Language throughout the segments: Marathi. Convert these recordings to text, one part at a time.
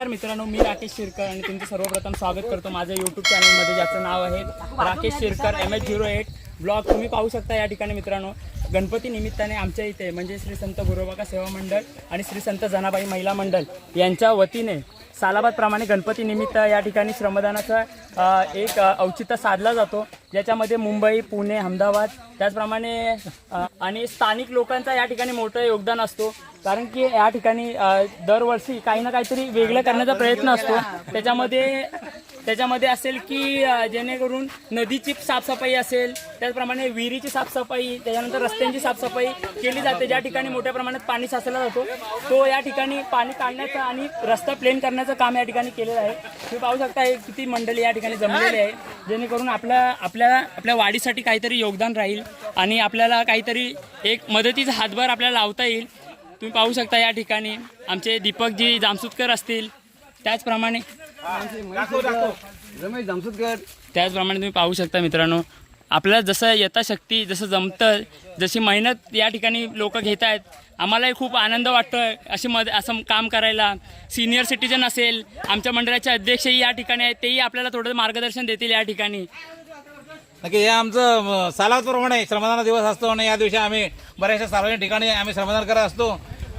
नमस्कार मित्रांनो मी राकेश शिरकर आणि तुमचं सर्वप्रथम स्वागत करतो माझ्या यूट्यूब चॅनलमध्ये ज्याचं नाव आहे Rakesh Shirkar M H zero eight blog तुम्ही पाहू शकता या ठिकाणी मित्रांनो. गणपती निमित्ताने आमच्या इथे म्हणजे श्री संत गुरुबाका सेवा मंडळ आणि श्री संत जनाबाई महिला मंडळ यांच्या वतीने सालाबादप्रमाणे गणपती निमित्त या ठिकाणी श्रमदानाचा एक औचित्य साधला जातो. ज्याच्यामध्ये मुंबई पुणे अहमदाबाद त्याचप्रमाणे आणि स्थानिक लोकांचा या ठिकाणी मोठं योगदान असतो. कारण की या ठिकाणी दरवर्षी काही ना काहीतरी वेगळं करण्याचा प्रयत्न असतो. त्याच्यामध्ये त्याच्यामध्ये असेल की जेणेकरून नदीची साफसफाई असेल त्याचप्रमाणे विहिरीची साफसफाई त्याच्यानंतर रस्त्यांची साफसफाई केली जाते. ज्या ठिकाणी मोठ्या प्रमाणात पाणी साचला जातो तो या ठिकाणी पाणी काढण्याचं आणि रस्ता प्लेन करण्याचं काम या ठिकाणी केलेलं आहे. तुम्ही पाहू शकता हे किती मंडळी या ठिकाणी जमलेली आहे. जेणेकरून आपल्या आपल्या आपल्या वाढीसाठी काहीतरी योगदान राहील आणि आपल्याला काहीतरी एक मदतीचा हातभार आपल्याला लावता येईल. तुम्ही पाहू शकता या ठिकाणी आमचे दीपकजी जामसुतकर असतील. त्याचप्रमाणे रमेश जामसुदकर त्याचप्रमाणे तुम्ही पाहू शकता मित्रांनो आपल्याला जसं यथाशक्ती जसं जमतं जशी मेहनत या ठिकाणी लोक घेत आहेत आम्हालाही खूप आनंद वाटतो अशी मद असं काम करायला. सिनियर सिटीजन असेल आमच्या मंडळाचे अध्यक्षही या ठिकाणी आहेत तेही आपल्याला थोडं मार्गदर्शन देतील या ठिकाणी. नक्की हे आमचं अं, सालावतप्रमाणे श्रमदान दिवस असतो आणि या दिवशी आम्ही बऱ्याचशा सार्वजनिक ठिकाणी आम्ही श्रमदान करत असतो.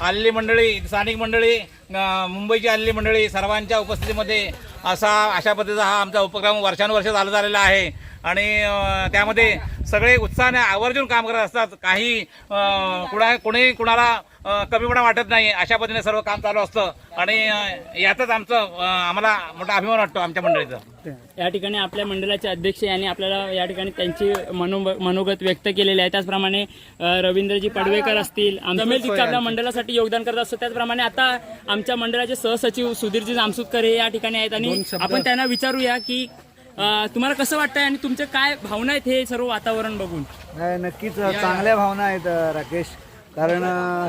आलेली मंडळी स्थानिक मंडळी मुंबईची आलेली मंडळी सर्वांच्या उपस्थितीमध्ये असा अशा पद्धतीचा हा आमचा उपक्रम वर्षानुवर्ष चालू झालेला आहे. आणि त्यामध्ये सगळे उत्साहाने आवर्जून काम करत असतात. काही कुणा कोणी कुणाला कमीपणा वाटत नाही अशा पद्धतीने सर्व काम चालू असतं. आणि अं, यातच आमचं आम्हाला मोठा अभिमान वाटतो आमच्या मंडळीचा. या ठिकाणी आपल्या मंडळाचे अध्यक्ष यांनी आपल्याला या ठिकाणी त्यांची मनो मनोगत व्यक्त केलेले आहे. त्याचप्रमाणे रवींद्रजी पडवेकर असतील आम- जमेल तितकं आपल्या मंडळासाठी योगदान करत असतो त्याचप्रमाणे आता आमच्या मंडळाचे सहसचिव सुधीरजी जामसुतकर हे या ठिकाणी आहेत. आणि आपण त्यांना विचारूया की तुम्हाला कसं वाटतंय आणि तुमचे काय भावना आहेत हे सर्व वातावरण बघून? नक्कीच चांगल्या भावना आहेत राकेश. कारण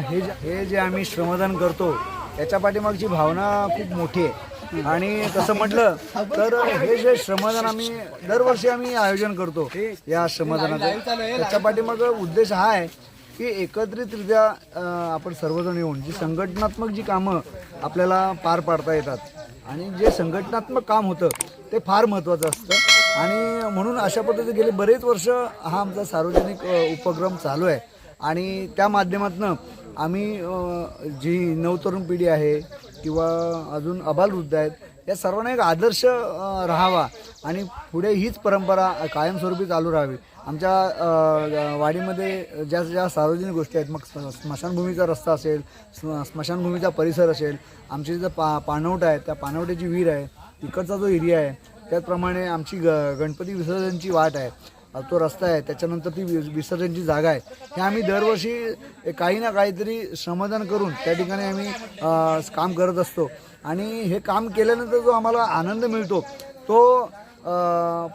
हे जे- हे जे आम्ही श्रमदान करतो याच्या पाठीमागची भावना खूप मोठी आहे. आणि तसं म्हटलं तर हे जे श्रमदान आम्ही दरवर्षी आम्ही आयोजन करतो या श्रमदानाचं. त्याच्या पाठीमाग उद्देश हा आहे की एकत्रितरित्या आपण सर्वजण येऊन जी संघटनात्मक जी कामं आपल्याला पार पाडता येतात आणि जे संघटनात्मक काम होतं ते फार महत्त्वाचं असतं. आणि म्हणून अशा पद्धतीने गेले बरेच वर्ष हा आमचा सार्वजनिक उपक्रम चालू आहे. आणि त्या माध्यमातून आम्ही जी नवतरुण पिढी आहे किंवा अजून अबालवृद्ध आहेत या सर्वांना एक आदर्श राहावा आणि पुढे हीच परंपरा कायमस्वरूपी चालू राहावी. आमच्या वाडीमध्ये ज्या ज्या सार्वजनिक गोष्टी आहेत मग स्म- स्मशानभूमीचा रस्ता असेल स्म- स्मशानभूमीचा परिसर असेल आमची जे पा पाणवट आहे त्या पाणवट्याची विहीर आहे तिकडचा जो एरिया आहे त्याचप्रमाणे आमची ग गणपती विसर्जनची वाट आहे तो रस्ता आहे. त्याच्यानंतर ती विसर्जनची जागा आहे. हे आम्ही दरवर्षी काही ना काहीतरी श्रमदान करून त्या ठिकाणी आम्ही काम करत असतो. आणि हे काम केल्यानंतर जो आम्हाला आनंद मिळतो तो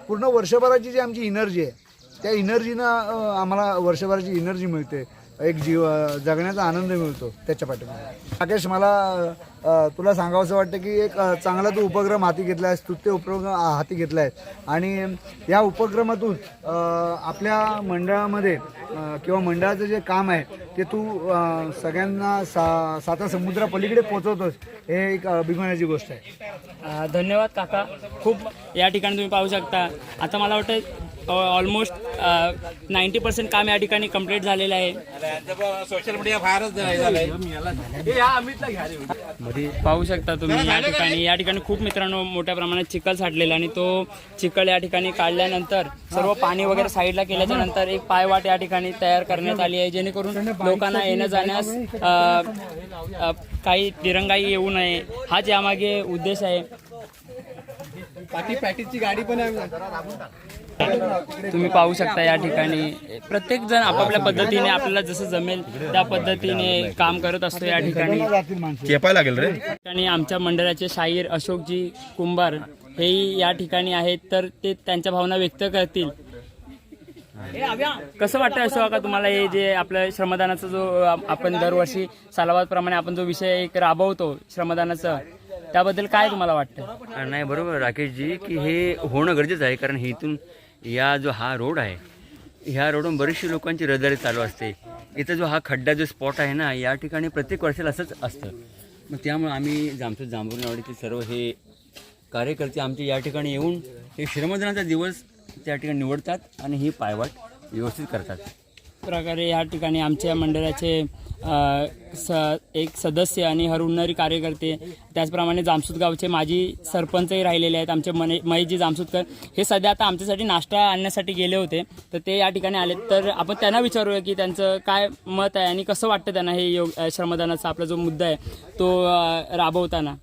पूर्ण वर्षभराची जी आमची एनर्जी आहे त्या एनर्जीनं आम्हाला वर्षभराची एनर्जी मिळते. एक जीव जगण्याचा आनंद मिळतो त्याच्या पाठीमागे. राकेश मला तुला सांगावंसं वाटतं की एक चांगला तू उपक्रम हाती घेतला आहेस स्तुत्य उपक्रम हाती घेतला आहे आणि या उपक्रमातून आपल्या मंडळामध्ये किंवा मंडळाचं जे काम आहे ते तू सगळ्यांना सा साता समुद्रापलीकडे पोचवतोस हे एक अभिमानाची गोष्ट आहे. धन्यवाद काका. खूप या ठिकाणी तुम्ही पाहू शकता. आता मला वाटतं ऑलमोस्ट नाईंटी पर्सेंट काम या ठिकाणी कंप्लीट झालेलं आहे. सोशल मीडिया फारच हे झालंय. पाहू शकता तुम्ही या ठिकाणी या ठिकाणी खूप मित्रांनो मोठ्या प्रमाणात चिखल साठलेला आणि तो चिखल या ठिकाणी काढल्यानंतर सर्व पाणी वगैरे साईडला केल्याच्यानंतर एक पायवाट या ठिकाणी तयार करण्यात आली आहे जेणेकरून लोकांना येण्या जाण्यास काही दिरंगाई येऊ नये. हाच यामागे उद्देश आहे. तुम्ही पाहू शकता या ठिकाणी. प्रत्येक जण आपापल्या पद्धतीने आपल्याला जसं जमेल त्या पद्धतीने काम करत असतो या ठिकाणी. लागेल रे. आमच्या मंडळाचे शाहीर अशोकजी कुंभार हेही या ठिकाणी आहेत. तर ते त्यांच्या भावना व्यक्त करतील. कसं वाटतं अशोक का तुम्हाला हे जे आपलं श्रमदानाचा जो आपण दरवर्षी सालाबादप्रमाणे आपण जो विषय एक राबवतो श्रमदानाचं त्याबद्दल काय तुम्हाला वाटतं नाही बरोबर राकेशजी की हे होणं गरजेचं आहे कारण हे इथून या जो हा रोड आहे ह्या रोडून बरीचशी लोकांची रहदारी चालू असते. इथं जो हा खड्डा जो स्पॉट आहे ना या ठिकाणी प्रत्येक वर्षाला असंच असतं. मग त्यामुळे आम्ही जामसूत जांभूरवाडीचे सर्व हे कार्यकर्ते आमचे या ठिकाणी येऊन हे श्रमदानाचा दिवस त्या ठिकाणी निवडतात आणि ही पायवाट व्यवस्थित करतात. प्रकारे या ठिकाणी आमच्या मंडळाचे स एक सदस्य आणि हरउन्नरी कार्यकर्ते त्याचप्रमाणे जामसूद गावचे माजी सरपंचही राहिलेले आहेत आमचे मने महेशजी जामसूदकर. हे सध्या आता आमच्यासाठी नाश्ता आणण्यासाठी गेले होते तर ते या ठिकाणी आले तर आपण त्यांना विचारूया की त्यांचं काय मत आहे आणि कसं वाटतं त्यांना हे योग श्रमदानाचा आपला जो मुद्दा आहे तो राबवताना?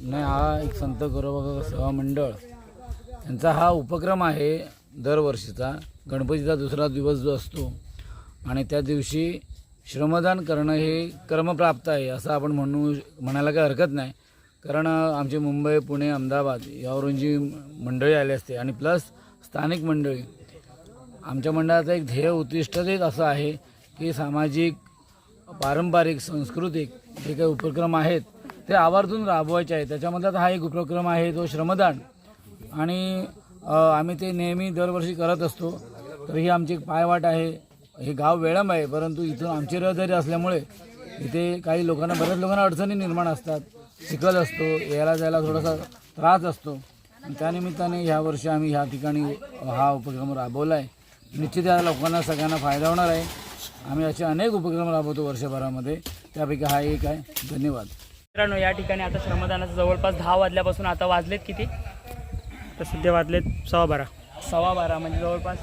नाही हा एक संत गौरव सेवा मंडळ त्यांचा हा उपक्रम आहे दरवर्षीचा. गणपतीचा दुसरा दिवस जो असतो आणि त्या दिवशी श्रमदान करणं हे कर्मप्राप्त आहे असं आपण म्हणू म्हणायला काही हरकत नाही. कारण आमचे मुंबई पुणे अहमदाबाद यावरून जी मंडळी आली असते आणि प्लस स्थानिक मंडळी आमच्या मंडळाचं एक ध्येय उद्दिष्टच एक असं आहे की सामाजिक पारंपरिक सांस्कृतिक जे काही उपक्रम आहेत ते आवर्जून राबवायचे आहेत त्याच्यामधलाच हा एक उपक्रम आहे तो श्रमदान. आणि आम्ही ते नेहमी दरवर्षी करत असतो. तर ही आमची एक पायवाट आहे. हे गाव वेळंब आहे परंतु इथून आमची रहदारी असल्यामुळे इथे काही लोकांना बऱ्याच लोकांना अडचणी निर्माण असतात. चिखल असतो यायला जायला थोडासा त्रास असतो. त्यानिमित्ताने ह्या वर्षी आम्ही ह्या ठिकाणी हा उपक्रम राबवला आहे निश्चित या लोकांना सगळ्यांना फायदा होणार आहे. आम्ही असे अनेक उपक्रम राबवतो वर्षभरामध्ये. त्यापैकी हा एक आहे. धन्यवाद. मित्रांनो या ठिकाणी आता श्रमदानाचं जवळपास दहा वाजल्यापासून आता वाजलेत किती? तर सध्या वाजलेत सव्वा बारा सव्वा बारा म्हणजे जवळपास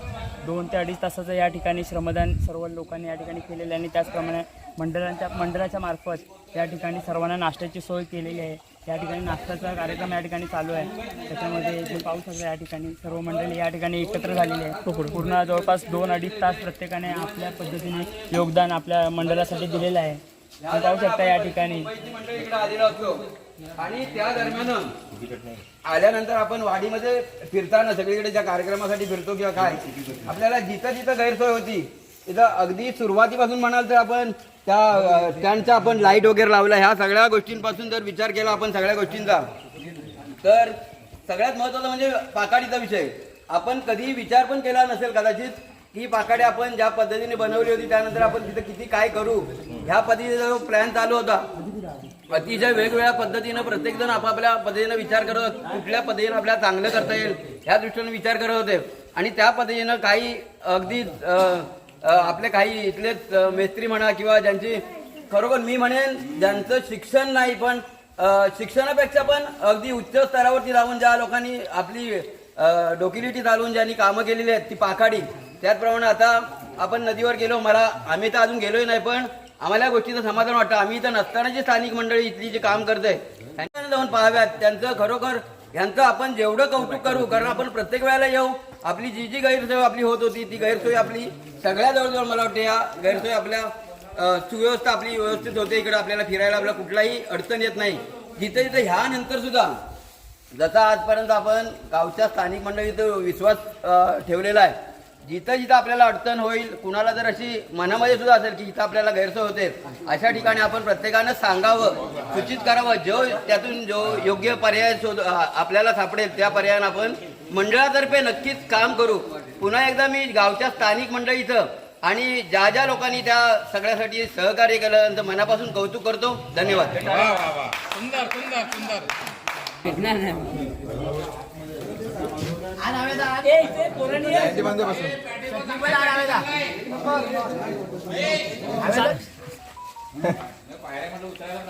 दोन ते अडीच तासाचं या ठिकाणी श्रमदान सर्व लोकांनी या ठिकाणी केलेलं आहे आणि त्याचप्रमाणे मंडळांच्या मंडळाच्या मार्फत या ठिकाणी सर्वांना नाश्त्याची सोय केलेली आहे. या ठिकाणी नाश्त्याचा कार्यक्रम या ठिकाणी चालू आहे. त्याच्यामध्ये तुम्ही पाहू शकता या ठिकाणी सर्व मंडळी या ठिकाणी एकत्र झालेली आहे पूर्ण जवळपास दोन अडीच तास प्रत्येकाने आपल्या पद्धतीने योगदान आपल्या मंडळासाठी दिलेलं आहे. पाहू शकता या ठिकाणी. आणि त्या दरम्यान आल्यानंतर आपण वाडीमध्ये फिरताना सगळीकडे ज्या कार्यक्रमासाठी फिरतो किंवा काय आपल्याला जिथं जिथं गैरसोय होती तिथं अगदी सुरुवातीपासून म्हणाल तर आपण त्या त्यांचा आपण लाइट वगैरे लावला ह्या सगळ्या गोष्टींपासून जर विचार केला आपण सगळ्या गोष्टींचा तर सगळ्यात महत्त्वाचा म्हणजे पाकाडीचा विषय. आपण कधीही विचार पण केला नसेल कदाचित की पाकाडी आपण ज्या पद्धतीने बनवली होती त्यानंतर आपण तिथे किती काय करू ह्या पद्धतीचा जो प्लॅन चालू होता अतिशय वेगवेगळ्या पद्धतीनं प्रत्येक जण आपापल्या पद्धतीनं विचार करत कुठल्या पद्धतीनं आपल्याला चांगलं करता येईल ह्या दृष्टीने विचार करत होते. आणि त्या पद्धतीनं काही अगदी आपले काही इथलेच मेस्त्री म्हणा किंवा ज्यांची खरोखर मी म्हणेन ज्यांचं शिक्षण नाही पण शिक्षणापेक्षा पण अगदी उच्च स्तरावरती जाऊन ज्या लोकांनी आपली डोकिलिटी चालवून ज्यांनी कामं केलेली आहेत ती पाखाडी. त्याचप्रमाणे आता आपण नदीवर गेलो मला आम्ही तर अजून गेलोही नाही पण आम्हाला या गोष्टीचं समाधान वाटतं. आम्ही इथं नसताना जी स्थानिक मंडळी इथली जे काम करते त्यांच्याकडे जाऊन पाहाव्यात. त्यांचं खरोखर यांचं आपण जेवढं कौतुक करू कारण आपण प्रत्येक वेळेला येऊ आपली जी जी गैरसोय आपली होत होती ती गैरसोय आपली सगळ्या जवळजवळ मला वाटते या गैरसोय आपल्या सुव्यवस्था आपली व्यवस्थित होते इकडे आपल्याला फिरायला आपल्याला कुठलाही अडचण येत नाही. जिथे जिथे ह्या नंतर सुद्धा जसा आजपर्यंत आपण गावच्या स्थानिक मंडळीत विश्वास ठेवलेला आहे जिथं जिथं आपल्याला अडचण होईल कुणाला जर अशी मनामध्ये सुद्धा असेल की जिथं आपल्याला गैरसोय होते अशा ठिकाणी आपण प्रत्येकानं सांगावं सूचित करावं जो त्यातून जो योग्य पर्याय शोध आपल्याला सापडेल त्या पर्यायानं आपण मंडळातर्फे नक्कीच काम करू. पुन्हा एकदा मी गावच्या स्थानिक मंडळीचं आणि ज्या ज्या लोकांनी त्या सगळ्यासाठी सहकार्य केलं त्यांचं मनापासून कौतुक करतो. धन्यवाद. सुंदर सुंदर सुंदर. पायऱ्या म्हणलं उतरायला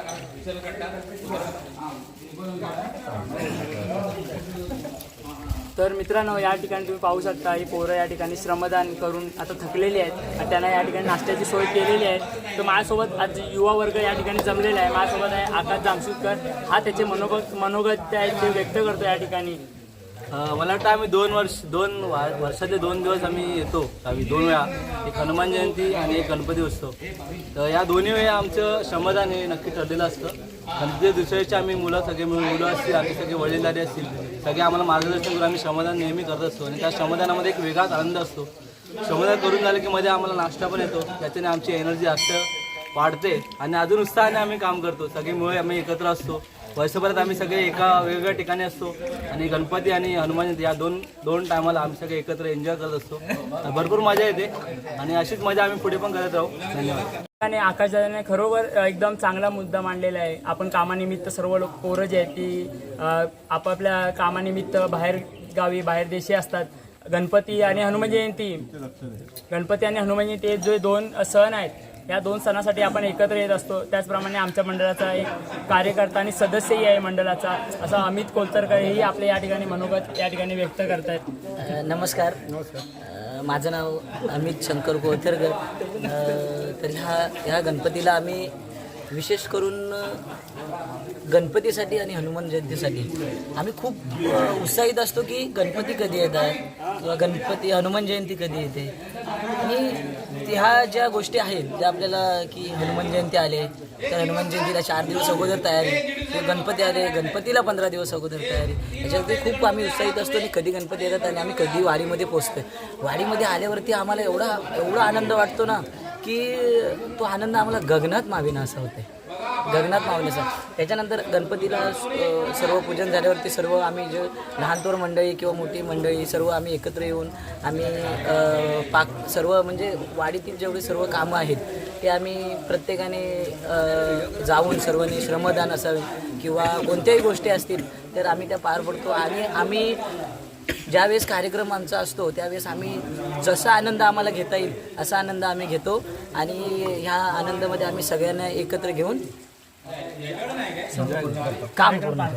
तर मित्रांनो या ठिकाणी तुम्ही पाहू शकता ही पोरं या ठिकाणी श्रमदान करून आता थकलेली आहेत आणि त्यांना या ठिकाणी नाश्त्याची सोय केलेली आहे. तर माझ्यासोबत आज युवा वर्ग या ठिकाणी जमलेला आहे. माझ्यासोबत आहे आकाश जामशेदकर हा त्याचे मनोगत मनोगत आहे ते व्यक्त करतो या ठिकाणी. मला वाटतं आम्ही दोन वर्ष दोन वा- वर्षातले दोन दिवस आम्ही येतो. आम्ही दोन वेळा. एक हनुमान जयंती आणि एक गणपती उत्सव. तर या दोन्ही वेळा आमचं श्रमदान हे नक्की ठरलेलं असतं. आणि ते आम्ही मुलं सगळे मिळून मुलं असतील आम्ही सगळे वडीलधारी असतील सगळे आम्हाला मार्गदर्शन करून आम्ही श्रमदान नेहमी करत असतो. आणि त्या श्रमदानामध्ये एक वेगळाच आनंद असतो. श्रमदान करून झालं की मध्ये आम्हाला नाश्ता पण येतो. त्याच्याने आमची एनर्जी जास्त वाढते. आणि अजून उत्साहाने आम्ही काम करतो. सगळे मुळे आम्ही एकत्र असतो. वर्षभरात आम्ही सगळे एका वेगवेगळ्या ठिकाणी असतो. आणि गणपती आणि हनुमान जयंती या दोन दोन टायमाला आम्ही सगळे एकत्र एन्जॉय करत असतो. भरपूर मजा येते. आणि अशीच मजा आम्ही पुढे पण करत राहू. धन्यवाद. आणि आकाश दादाने खरोबर एकदम चांगला मुद्दा मांडलेला आहे. आपण कामानिमित्त सर्व लोक पोरं जी आहेत ती आपापल्या कामानिमित्त बाहेर गावी बाहेर देशी असतात. गणपती आणि हनुमान जयंती. गणपती आणि हनुमान जयंती हे जे दोन सण आहेत या दोन सणासाठी आपण एकत्र येत असतो. त्याचप्रमाणे आमच्या मंडळाचा एक कार्यकर्ता आणि सदस्यही आहे मंडळाचा. असा अमित कोलतरकर हेही आपले या ठिकाणी मनोगत या ठिकाणी व्यक्त करत आहेत नमस्कार. माझं नाव अमित शंकर कोथरकर तर ह्या ह्या गणपतीला आम्ही विशेष करून गणपतीसाठी आणि हनुमान जयंतीसाठी. आम्ही खूप उत्साहित असतो की गणपती कधी येत आहे? किंवा गणपती हनुमान जयंती कधी येते? आणि ह्या ज्या गोष्टी आहेत ज्या आपल्याला की हनुमान जयंती आले तर हनुमान जयंतीला चार दिवस अगोदर तयारी गणपती आले गणपतीला पंधरा दिवस अगोदर तयारी. याच्यावरती खूप आम्ही उत्साहित असतो आणि कधी गणपती येतात आणि आम्ही कधी वारीमध्ये पोचतोय वारीमध्ये आल्यावरती आम्हाला एवढा एवढा आनंद वाटतो ना की तो आनंद आम्हाला गगनात माविना असा होते गगनात सण त्याच्यानंतर गणपतीला सर्व पूजन झाल्यावरती सर्व आम्ही जे लहानतोर मंडळी किंवा मोठी मंडळी सर्व आम्ही एकत्र येऊन आम्ही पाक सर्व म्हणजे वाडीतील जेवढे सर्व कामं आहेत ते आम्ही प्रत्येकाने जाऊन सर्वांनी श्रमदान असावे किंवा कोणत्याही गोष्टी असतील तर आम्ही त्या पार पडतो. आणि आम्ही ज्यावेळेस कार्यक्रम आमचा असतो त्यावेळेस आम्ही जसा आनंद आम्हाला घेता येईल असा आनंद आम्ही घेतो. आणि ह्या आनंदामध्ये आम्ही सगळ्यांना एकत्र घेऊन काम पूर्ण